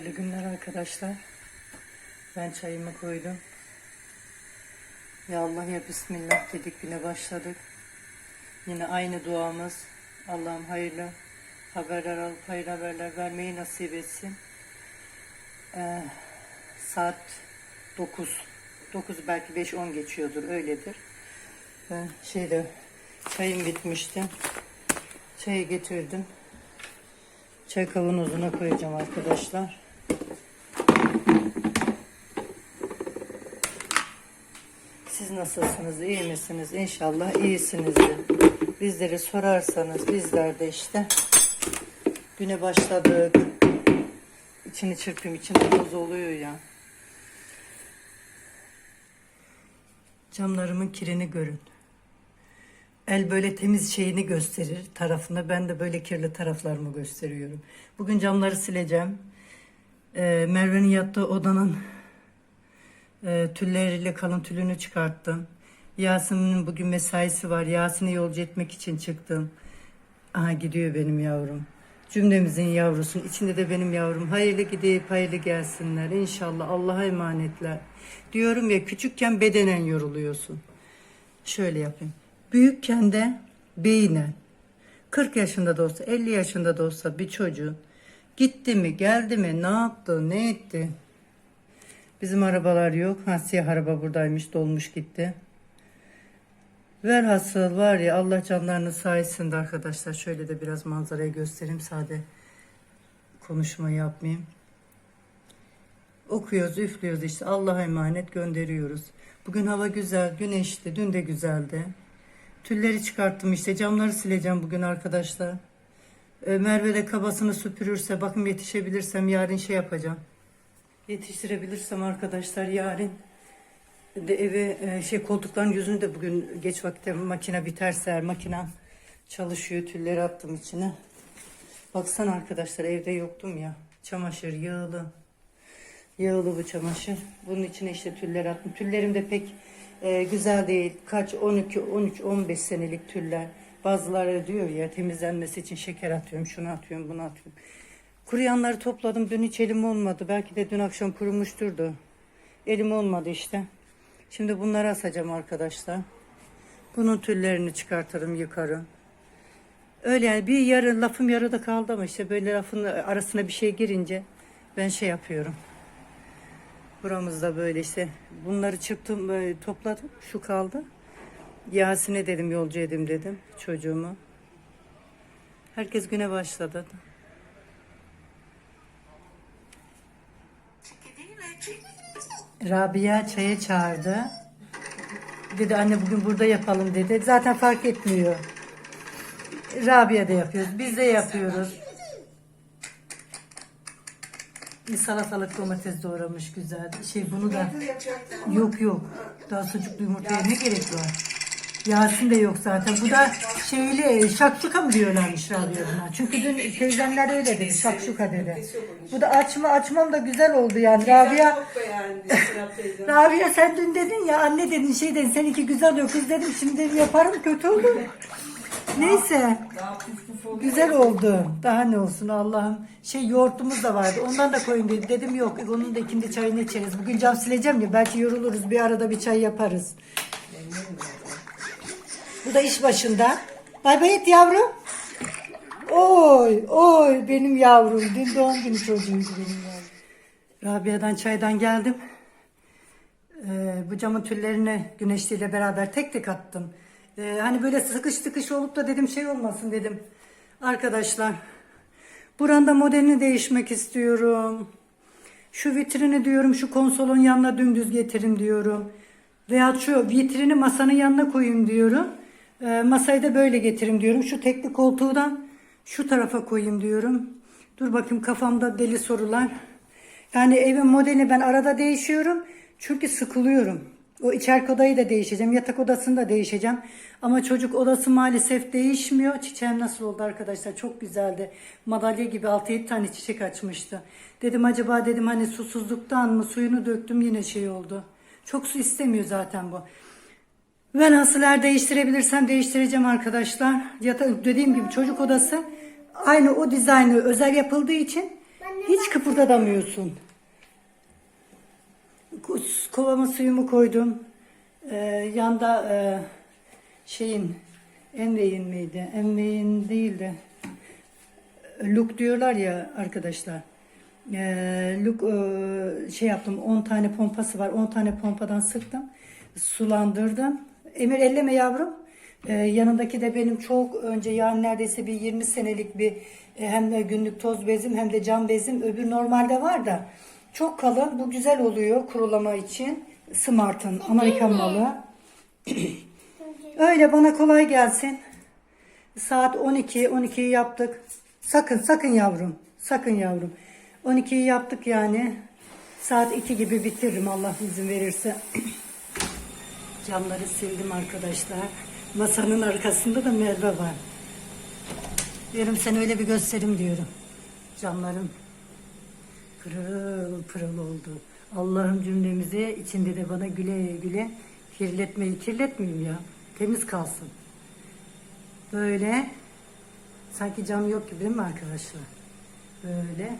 Hayırlı günler arkadaşlar. Ben çayımı koydum. Ya Allah ya Bismillah dedik güne başladık. Yine aynı duamız. Allah'ım hayırlı haberler alıp hayırlı haberler vermeyi nasip etsin. Ee, saat 9. 9 belki 5-10 geçiyordur öyledir. Ben şeyde çayım bitmişti. Çayı getirdim. Çay kavanozuna koyacağım arkadaşlar. Siz nasılsınız? iyi misiniz? İnşallah iyisinizdir. Bizleri sorarsanız bizler de işte güne başladık. İçini çırpayım, içinde toz oluyor ya. Camlarımın kirini görün. El böyle temiz şeyini gösterir tarafında. Ben de böyle kirli taraflarımı gösteriyorum. Bugün camları sileceğim. Ee, Merve'nin yattığı odanın e, tülleriyle kalın tülünü çıkarttım. Yasin'in bugün mesaisi var. Yasin'i yolcu etmek için çıktım. Aha gidiyor benim yavrum. Cümlemizin yavrusun. İçinde de benim yavrum. Hayırlı gidip hayırlı gelsinler. İnşallah Allah'a emanetler. Diyorum ya küçükken bedenen yoruluyorsun. Şöyle yapayım. Büyükken de beynen 40 yaşında da olsa 50 yaşında da olsa bir çocuğun gitti mi geldi mi ne yaptı ne etti. Bizim arabalar yok. Ha siyah araba buradaymış dolmuş gitti. Velhasıl var ya Allah canlarını sayesinde arkadaşlar. Şöyle de biraz manzarayı göstereyim. Sade konuşma yapmayayım. Okuyoruz, üflüyoruz işte. Allah'a emanet gönderiyoruz. Bugün hava güzel, güneşli. Dün de güzeldi. Tülleri çıkarttım işte. Camları sileceğim bugün arkadaşlar. Ee, Merve de kabasını süpürürse, bakın yetişebilirsem yarın şey yapacağım. Yetiştirebilirsem arkadaşlar yarın de eve e, şey koltukların yüzünü de bugün geç vakitte makine biterse eğer makinem çalışıyor tülleri attım içine. Baksana arkadaşlar evde yoktum ya. Çamaşır yağlı. Yağlı bu çamaşır. Bunun içine işte tüller attım. Tüllerim de pek e, güzel değil. Kaç 12, 13, 15 senelik tüller. Bazıları diyor ya temizlenmesi için şeker atıyorum, şunu atıyorum, bunu atıyorum. Kuruyanları topladım. Dün hiç elim olmadı. Belki de dün akşam kurumuştur da. Elim olmadı işte. Şimdi bunları asacağım arkadaşlar. Bunun tüllerini çıkartırım, yıkarım. Öyle yani bir yarı lafım yarıda kaldı ama işte böyle lafın arasına bir şey girince ben şey yapıyorum. Buramızda böyle işte bunları çıktım böyle topladım şu kaldı. Yasin'e dedim yolcu edim dedim çocuğumu. Herkes güne başladı. Rabia çaya çağırdı. Dedi anne bugün burada yapalım dedi. Zaten fark etmiyor. Rabia da yapıyoruz. Biz de yapıyoruz. Bir salatalık domates doğramış güzel. Şey bunu da yok yok. Daha sucuklu yumurtaya ne gerek var? Yasin de yok zaten. Bu da şeyli şakşuka mı diyorlarmış Rabia'na. Çünkü dün teyzemler öyle dedi. Şakşuka dedi. Bu da açma açmam da güzel oldu yani. Rabia. Rabia sen dün dedin ya anne dedin şey dedin seninki güzel oluyor kız dedim şimdi yaparım kötü olur. Neyse güzel oldu. Daha ne olsun Allah'ım. Şey yoğurtumuz da vardı ondan da koyun dedim. Dedim yok onun da ikindi çayını içeriz. Bugün cam sileceğim ya belki yoruluruz bir arada bir çay yaparız. Bu da iş başında. Bay bay et yavrum. Oy oy benim yavrum. Dün doğum günü çocuğuydu benim yavrum. Rabia'dan çaydan geldim. Ee, bu camın tüllerini güneşliyle beraber tek tek attım. Ee, hani böyle sıkış sıkış olup da dedim şey olmasın dedim. Arkadaşlar buranda modelini değişmek istiyorum. Şu vitrini diyorum şu konsolun yanına dümdüz getirin diyorum. Veya şu vitrini masanın yanına koyayım diyorum. Ee, masayı da böyle getirin diyorum. Şu tekli koltuğdan şu tarafa koyayım diyorum. Dur bakayım kafamda deli sorular. Yani evin modelini ben arada değişiyorum. Çünkü sıkılıyorum. O içerki odayı da değişeceğim. Yatak odasını da değişeceğim. Ama çocuk odası maalesef değişmiyor. Çiçeğim nasıl oldu arkadaşlar? Çok güzeldi. Madalya gibi 6-7 tane çiçek açmıştı. Dedim acaba dedim hani susuzluktan mı suyunu döktüm yine şey oldu. Çok su istemiyor zaten bu. Ben nasıl eğer değiştirebilirsem değiştireceğim arkadaşlar. Yatak dediğim gibi çocuk odası aynı o dizaynı özel yapıldığı için Hiç kıpırdamıyorsun. Kovama suyumu koydum. Ee, yanda e, şeyin Envey'in miydi? Envey'in değil de Luk diyorlar ya arkadaşlar. Ee, Luk e, şey yaptım 10 tane pompası var. 10 tane pompadan sıktım. Sulandırdım. Emir elleme yavrum. Ee, yanındaki de benim çok önce yani neredeyse bir 20 senelik bir e, hem de günlük toz bezim hem de cam bezim. Öbür normalde var da çok kalın. Bu güzel oluyor kurulama için. Smart'ın Amerikan malı. Öyle bana kolay gelsin. Saat 12, 12'yi yaptık. Sakın, sakın yavrum. Sakın yavrum. 12'yi yaptık yani. Saat 2 gibi bitiririm Allah izin verirse. Camları sildim arkadaşlar. Masanın arkasında da Merve var. Diyorum sen öyle bir gösterim diyorum. Camlarım pırıl pırıl oldu. Allah'ım cümlemize içinde de bana güle güle kirletmeyi kirletmeyeyim ya. Temiz kalsın. Böyle sanki cam yok gibi değil mi arkadaşlar? Böyle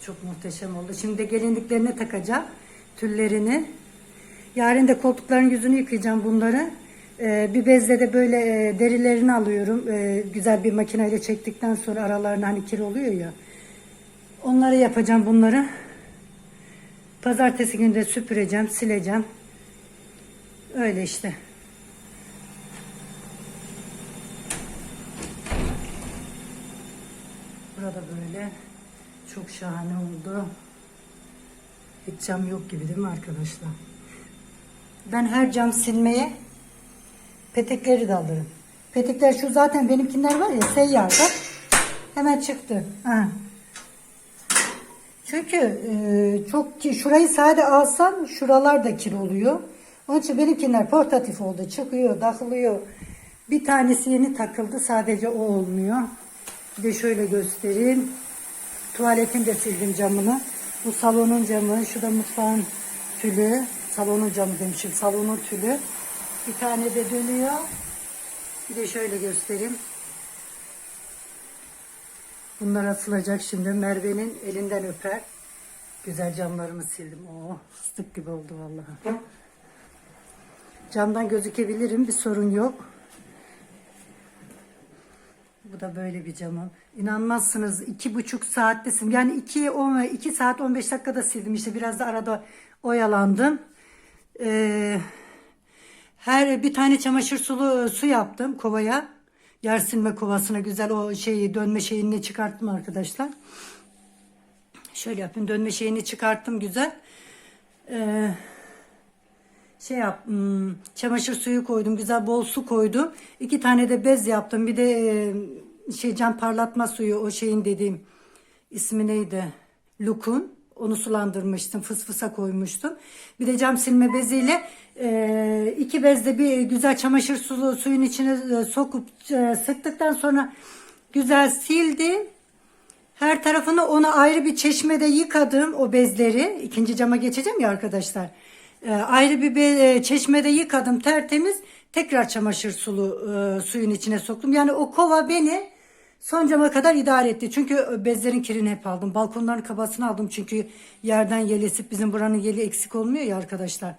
çok muhteşem oldu. Şimdi de gelinliklerine takacağım tüllerini. Yarın da koltukların yüzünü yıkayacağım bunları. Ee, bir bezle de böyle e, derilerini alıyorum. Ee, güzel bir makineyle çektikten sonra aralarına hani kir oluyor ya. Onları yapacağım bunları. Pazartesi günü de süpüreceğim, sileceğim. Öyle işte. Burada böyle çok şahane oldu. Hiç cam yok gibi değil mi arkadaşlar? Ben her cam silmeye petekleri de alırım. Petekler şu zaten benimkiler var ya seyyar bak. Hemen çıktı. Ha. Çünkü e, çok şurayı sade alsam şuralar da kir oluyor. Onun için benimkiler portatif oldu. Çıkıyor, takılıyor. Bir tanesi yeni takıldı. Sadece o olmuyor. Bir de şöyle göstereyim. Tuvaletin de sildim camını. Bu salonun camı. Şu da mutfağın tülü. Salonun camı demişim. Salonun tülü. Bir tane de dönüyor. Bir de şöyle göstereyim. Bunlar asılacak şimdi. Merve'nin elinden öper. Güzel camlarımı sildim. Oo, fıstık gibi oldu vallahi. Camdan gözükebilirim. Bir sorun yok. Bu da böyle bir camım. İnanmazsınız iki buçuk saattesim. Yani iki, on, iki saat 15 dakikada sildim. İşte biraz da arada oyalandım. Ee, her bir tane çamaşır sulu su yaptım kovaya. Yer silme kovasına güzel o şeyi dönme şeyini çıkarttım arkadaşlar. Şöyle yapayım dönme şeyini çıkarttım güzel. Ee, şey yap hmm, çamaşır suyu koydum güzel bol su koydum. İki tane de bez yaptım. Bir de e, şey cam parlatma suyu o şeyin dediğim ismi neydi? Lukun. Onu sulandırmıştım. Fısfısa koymuştum. Bir de cam silme beziyle e, iki bezde bir güzel çamaşır sulu suyun içine e, sokup e, sıktıktan sonra güzel sildim. Her tarafını onu ayrı bir çeşmede yıkadım o bezleri. İkinci cama geçeceğim ya arkadaşlar. E, ayrı bir be- e, çeşmede yıkadım tertemiz. Tekrar çamaşır sulu e, suyun içine soktum. Yani o kova beni son cama kadar idare etti. Çünkü bezlerin kirini hep aldım. Balkonların kabasını aldım. Çünkü yerden yel esip bizim buranın yeli eksik olmuyor ya arkadaşlar.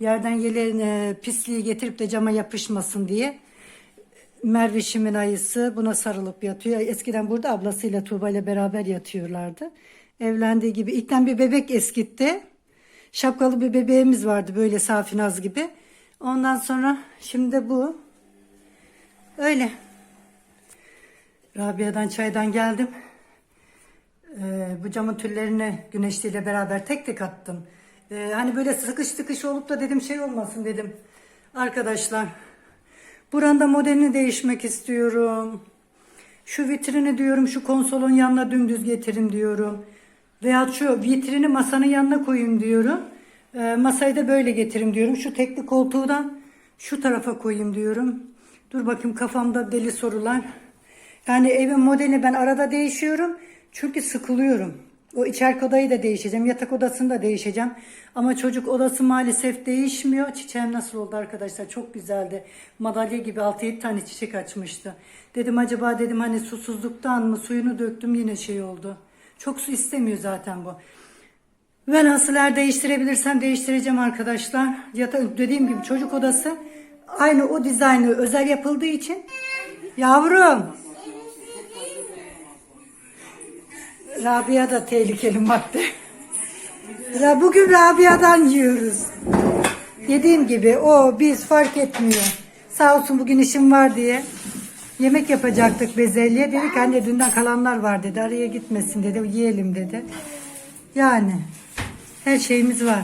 Yerden yelerin e, pisliği getirip de cama yapışmasın diye. Mervişimin ayısı buna sarılıp yatıyor. Eskiden burada ablasıyla Tuğba ile beraber yatıyorlardı. Evlendiği gibi ilkten bir bebek eskitti. Şapkalı bir bebeğimiz vardı böyle Safinaz gibi. Ondan sonra şimdi bu. Öyle. Rabia'dan çaydan geldim. Ee, bu camın tüllerini güneşliyle beraber tek tek attım. Ee, hani böyle sıkış sıkış olup da dedim şey olmasın dedim. Arkadaşlar buranda modelini değişmek istiyorum. Şu vitrini diyorum şu konsolun yanına dümdüz getirin diyorum. Veya şu vitrini masanın yanına koyayım diyorum. Ee, masayı da böyle getirin diyorum. Şu tekli koltuğu da şu tarafa koyayım diyorum. Dur bakayım kafamda deli sorular. Yani evin modelini ben arada değişiyorum. Çünkü sıkılıyorum. O içerki odayı da değişeceğim. Yatak odasını da değişeceğim. Ama çocuk odası maalesef değişmiyor. Çiçeğim nasıl oldu arkadaşlar? Çok güzeldi. Madalya gibi 6-7 tane çiçek açmıştı. Dedim acaba dedim hani susuzluktan mı suyunu döktüm yine şey oldu. Çok su istemiyor zaten bu. Eğer değiştirebilirsem değiştireceğim arkadaşlar. Yatak dediğim gibi çocuk odası aynı o dizaynı özel yapıldığı için. Yavrum. Rabia da tehlikeli madde. Ya bugün Rabia'dan yiyoruz. Dediğim gibi o biz fark etmiyor. Sağ olsun bugün işim var diye. Yemek yapacaktık bezelye. Dedik anne dünden kalanlar var dedi. Araya gitmesin dedi. Yiyelim dedi. Yani her şeyimiz var.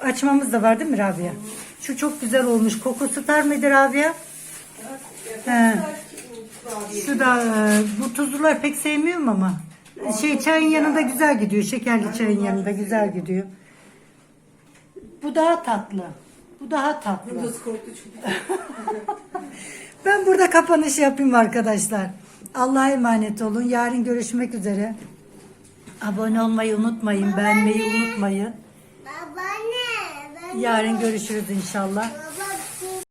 Açmamız da var değil mi Rabia? Şu çok güzel olmuş. Kokusu tutar mıydı Rabia? He. Şu da e, bu tuzlular pek sevmiyorum ama şey çayın yanında güzel gidiyor. Şekerli çayın yanında güzel gidiyor. Bu daha tatlı. Bu daha tatlı. Nasıl korktu çünkü. Ben burada kapanış yapayım arkadaşlar. Allah'a emanet olun. Yarın görüşmek üzere. Abone olmayı unutmayın. Beğenmeyi unutmayın. Yarın görüşürüz inşallah.